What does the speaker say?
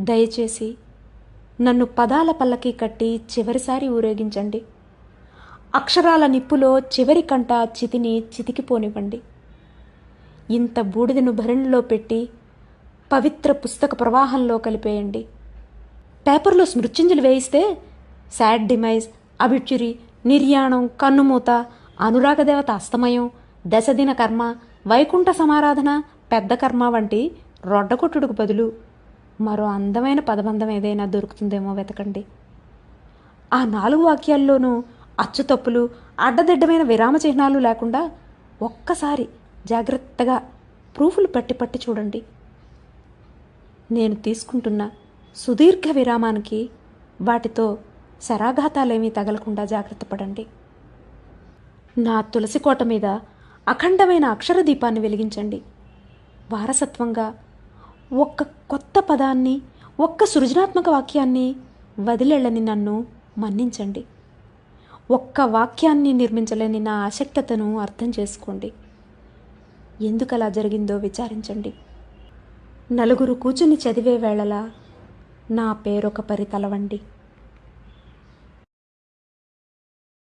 దయచేసి నన్ను పదాల పల్లకి కట్టి చివరిసారి ఊరేగించండి. అక్షరాల నిప్పులో చివరి కంట చితిని చితికిపోనివ్వండి. ఇంత బూడిదను భరణిలో పెట్టి పవిత్ర పుస్తక ప్రవాహంలో కలిపేయండి. పేపర్లో స్మృత్యుంజలు వేయిస్తే సాడ్ డిమైజ్ అభిచురి నిర్యాణం కన్నుమూత అనురాగదేవత అస్తమయం దశదిన కర్మ వైకుంఠ సమారాధన పెద్ద కర్మ వంటి రొడ్డకొట్టుడుకు బదులు మరో అందమైన పదబంధం ఏదైనా దొరుకుతుందేమో వెతకండి. ఆ నాలుగు వాక్యాల్లోనూ అచ్చుతప్పులు అడ్డదిడ్డమైన విరామ చిహ్నాలు లేకుండా ఒక్కసారి జాగ్రత్తగా ప్రూఫ్లు పట్టి పట్టి చూడండి. నేను తీసుకుంటున్న సుదీర్ఘ విరామానికి వాటితో శరాఘాతాలేమీ తగలకుండా జాగ్రత్త పడండి. నా తులసి కోట మీద అఖండమైన అక్షర దీపాన్ని వెలిగించండి. వారసత్వంగా ఒక్క కొత్త పదాన్ని ఒక్క సృజనాత్మక వాక్యాన్ని వదిలేళ్ళని నన్ను మన్నించండి. ఒక్క వాక్యాన్ని నిర్మించలేని నా ఆసక్తతను అర్థం చేసుకోండి. ఎందుకు అలా జరిగిందో విచారించండి. నలుగురు కూర్చుని చదివే వేళలా నా పేరొక పరి తలవండి.